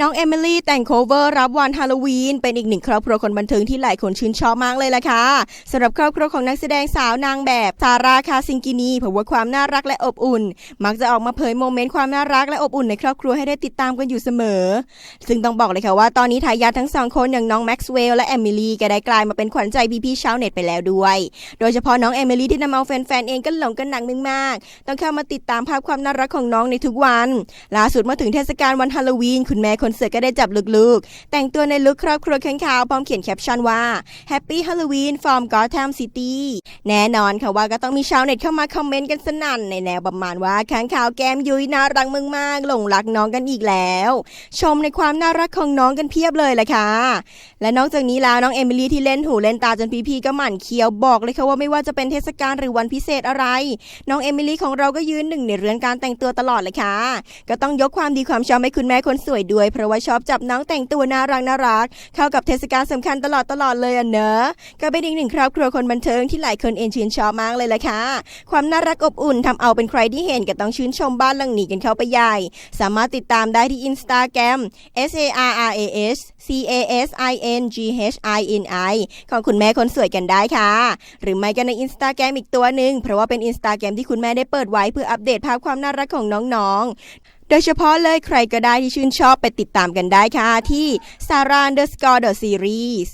น้องเอมิลี่แต่งโคเวอร์รับวันฮาโลวีน เป็นอีกหนึ่งครอบครัวคนบันเทิงที่หลายคนชื่นชอบมากเลยล่ะค่ะสำหรับครอบครัวของนักแสดงสาวนางแบบซาร่าคาซิงกินีเผยว่าความน่ารักและอบอุ่น มักจะออกมาเผยโมเมนต์ความน่ารักและอบอุ่นในครอบครัวให้ได้ติดตามกันอยู่เสมอ ซึ่งต้องบอกเลยค่ะว่าตอนนี้ทายาททั้งสองคนอย่างน้องแม็กซ์เวลล์และเอมิลี่ก็ได้กลายมาเป็นขวัญใจพี่ๆชาวเน็ตไปแล้วด้วย โดยเฉพาะน้องเอมิลี่ที่นำเอาแฟนๆเองก็หลงกันหนักมากๆต้องเข้ามาติดตามภาพความน่ารักของน้องในทุกวันล่าสุดเมื่อถึงเทศกาลวันฮาโลวีนคุณแม่คนเสือก็ได้จับลูกๆ แต่งตัวในลุคครอบครัวข้างขาวพร้อมเขียนแคปชั่นว่า Happy Halloween from Gotham City แน่นอนค่ะว่าก็ต้องมีชาวเน็ตเข้ามาคอมเมนต์กันสนั่นในแนวประมาณว่าข้างขาวแก้มยุ้ยน่ารักมากๆหลงรักน้องกันอีกแล้ว ชมในความน่ารักของน้องกันเพียบเลยแหละค่ะ และนอกจากนี้แล้วน้องเอมิลี่ที่เล่นหูเล่นตาจนพี่ๆก็หมั่นเคี้ยวบอกเลยค่ะว่าไม่ว่าจะเป็นเทศกาลหรือวันพิเศษอะไร น้องเอมิลี่ของเราก็ยืนหนึ่งในเรื่องการแต่งตัวตลอดเลยค่ะ ก็ต้องยกความดีความชอบให้คุณแม่คนสวยด้วยเพราะว่าชอบจับน้องแต่งตัวน่ารักน่ารัก เข้ากับเทศกาลสำคัญตลอดตลอดเลยอะเนอะก็เป็นอีกหนึ่งครอบครัวคนบันเทิงที่หลายคนเอ็นชื่นชอบมากเลยล่ะค่ะ ความน่ารักอบอุ่นทำเอาเป็นใครที่เห็นก็ต้องชื่นชมบ้านหลังนี้กันเข้าไปใหญ่ สามารถติดตามได้ที่อินสตาแกรม S A R R A S C A S I N G H I N I ของคุณแม่คนสวยกันได้ค่ะ หรือไม่ก็ในอินสตาแกรมอีกตัวหนึ่งเพราะว่าเป็นอินสตาแกรมที่คุณแม่ได้เปิดไว้เพื่ออัปเดตภาพความน่ารักของน้องๆ ดยเฉพาะเลยใครก็ได้ที่ชื่นชอบไปติดตามกันได้ค่ะที่ s a r a n d e r s c o r e the series